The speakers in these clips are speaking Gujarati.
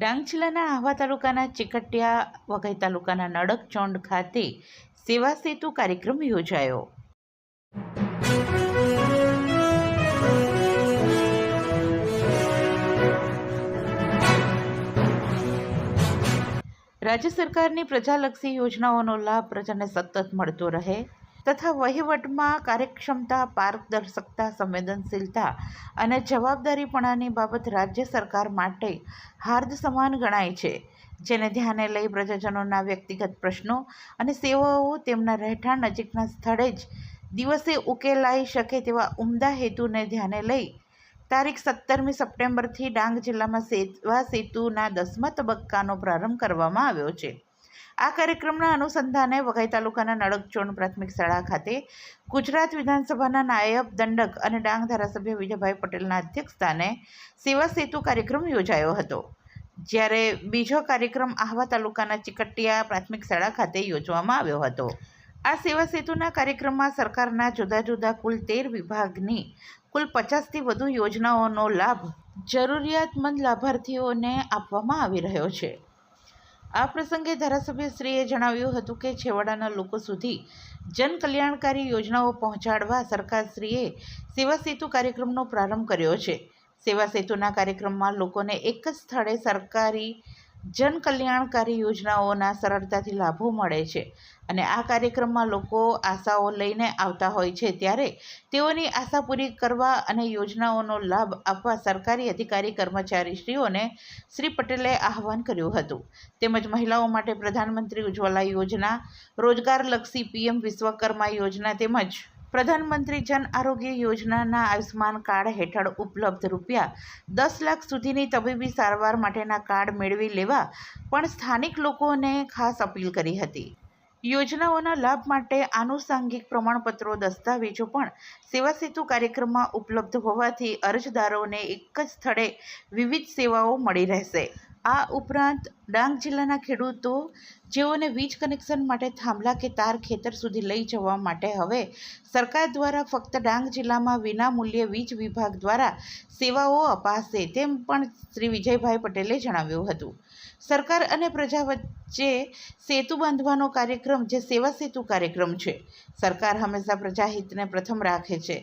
ડાંગ જિલ્લાના આહવા તાલુકાના ચીકટિયા વઘઈ તાલુકાના નડકચોંડ ખાતે સેવા સેતુ કાર્યક્રમ યોજાયો. રાજ્ય સરકારની પ્રજાલક્ષી યોજનાઓનો લાભ પ્રજાને સતત મળતો રહે. તથા વહીવટમાં કાર્યક્ષમતા, પારદર્શકતા, સંવેદનશીલતા અને જવાબદારીપણાની બાબત રાજ્ય સરકાર માટે હાર્દ સમાન ગણાય છે, જેને ધ્યાને લઈ પ્રજાજનોના વ્યક્તિગત પ્રશ્નો અને સેવાઓ તેમના રહેઠાણ નજીકના સ્થળે જ દિવસે ઉકેલાઈ શકે તેવા ઉમદા હેતુને ધ્યાને લઈ તારીખ સત્તરમી સપ્ટેમ્બરથી ડાંગ જિલ્લામાં સેવા સેતુના દસમા તબક્કાનો પ્રારંભ કરવામાં આવ્યો છે. આ કાર્યક્રમના અનુસંધાને વઘઈ તાલુકાના નડકચોણ પ્રાથમિક શાળા ખાતે ગુજરાત વિધાનસભાના નાયબ દંડક અને ડાંગ ધારાસભ્ય વિજયભાઈ પટેલના અધ્યક્ષસ્થાને સેવા સેતુ કાર્યક્રમ યોજાયો હતો. જ્યારે બીજો કાર્યક્રમ આહવા તાલુકાના ચિકટિયા પ્રાથમિક શાળા ખાતે યોજવામાં આવ્યો હતો. આ સેવા સેતુના કાર્યક્રમમાં સરકારના જુદા જુદા કુલ તેર વિભાગની કુલ પચાસથી વધુ યોજનાઓનો લાભ જરૂરિયાતમંદ લાભાર્થીઓને આપવામાં આવી રહ્યો છે. આ પ્રસંગે ધારાસભ્યશ્રીએ જણાવ્યું હતું કે છેવાડાના લોકો સુધી જનકલ્યાણકારી યોજનાઓ પહોંચાડવા સરકારશ્રીએ સેવા સેતુ કાર્યક્રમનો પ્રારંભ કર્યો છે. સેવા સેતુના કાર્યક્રમમાં લોકોને એક જ સ્થળે સરકારી જનકલ્યાણકારી યોજનાઓના સરળતાથી લાભો મળે છે અને આ કાર્યક્રમમાં લોકો આશાઓ લઈને આવતા હોય છે ત્યારે તેઓની આશા પૂરી કરવા અને યોજનાઓનો લાભ આપવા સરકારી અધિકારી કર્મચારીશ્રીઓને શ્રી પટેલે આહવાન કર્યું હતું. તેમજ મહિલાઓ માટે પ્રધાનમંત્રી ઉજ્જવલા યોજના, રોજગારલક્ષી પીએમ વિશ્વકર્મા યોજના તેમજ પ્રધાનમંત્રી જન આરોગ્ય યોજનાના આયુષ્માન કાર્ડ હેઠળ ઉપલબ્ધ રૂપિયા દસ લાખ સુધીની તબીબી સારવાર માટેના કાર્ડ મેળવી લેવા પણ સ્થાનિક લોકોને ખાસ અપીલ કરી હતી. યોજનાઓના લાભ માટે આનુષાંગિક પ્રમાણપત્રો, દસ્તાવેજો પણ સેવા સેતુ કાર્યક્રમમાં ઉપલબ્ધ હોવાથી અરજદારોને એક જ સ્થળે વિવિધ સેવાઓ મળી રહેશે. આ ઉપરાંત ડાંગ જિલ્લાના ખેડૂતો જેઓને વીજ કનેક્શન માટે થાંભલા કે તાર ખેતર સુધી લઈ જવા માટે હવે સરકાર દ્વારા ફક્ત ડાંગ જિલ્લામાં વિના મૂલ્યે વીજ વિભાગ દ્વારા સેવાઓ અપાશે તેમ પણ શ્રી વિજયભાઈ પટેલે જણાવ્યું હતું. સરકાર અને પ્રજા વચ્ચે સેતુ બાંધવાનો કાર્યક્રમ જે સેવા સેતુ કાર્યક્રમ છે, સરકાર હંમેશા પ્રજાહિતને પ્રથમ રાખે છે.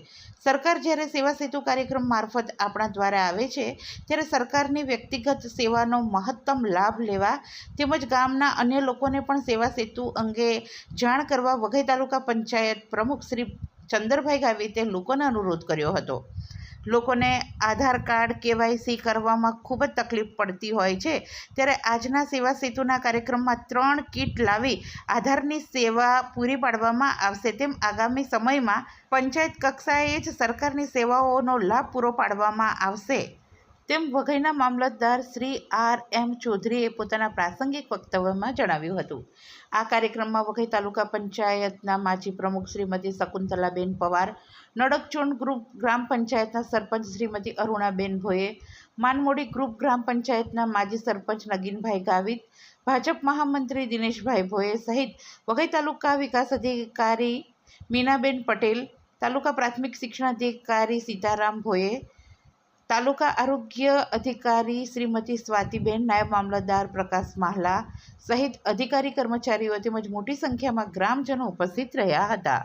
સરકાર જ્યારે સેવા સેતુ કાર્યક્રમ મારફત આપણા દ્વારા આવે છે, ત્યારે સરકારની વ્યક્તિગત સેવાનો મહત્તમ લાભ લેવા તેમજ ગામના અન્ય લોકોને પણ સેવા સેતુ અંગે જાણ કરવા વઘઈ તાલુકા પંચાયત પ્રમુખ શ્રી ચંદરભાઈ ગાવિતે લોકોને અનુરોધ કર્યો હતો. લોકોને આધાર કાર્ડ, કેવાયસી કરવામાં ખૂબ જ તકલીફ પડતી હોય છે. ત્યારે આજના સેવા સેતુના કાર્યક્રમમાં ત્રણ કીટ લાવી આધારની સેવા પૂરી પાડવામાં આવશે. તેમ આગામી સમયમાં પંચાયત કક્ષાએ જ સરકારની સેવાઓનો લાભ પૂરો પાડવામાં આવશે. તેમ વઘઈના મામલતદાર શ્રી આર એમ ચૌધરીએ પોતાના પ્રાસંગિક વક્તવ્યમાં જણાવ્યું હતું. આ કાર્યક્રમમાં વઘઈ તાલુકા પંચાયતના માજી પ્રમુખ શ્રીમતી શકુંતલાબેન પવાર નડકચોંડ ગ્રુપ ગ્રામ પંચાયતના સરપંચ શ્રીમતી અરુણાબેન ભોએ, માનમોડી ગ્રુપ ગ્રામ પંચાયતના માજી સરપંચ નગીનભાઈ ગાવિત, ભાજપ મહામંત્રી દિનેશભાઈ ભોએ સહિત વઘઈ તાલુકા વિકાસ અધિકારી મીનાબેન પટેલ, તાલુકા પ્રાથમિક શિક્ષણાધિકારી સીતારામ ભોએ તાલુકા આરોગ્ય અધિકારી શ્રીમતી સ્વાતિબેન નાયબ મામલતદાર પ્રકાશ માહલા સહિત અધિકારી કર્મચારીઓ તેમજ મોટી સંખ્યામાં ગ્રામજનો ઉપસ્થિત રહ્યા હતા.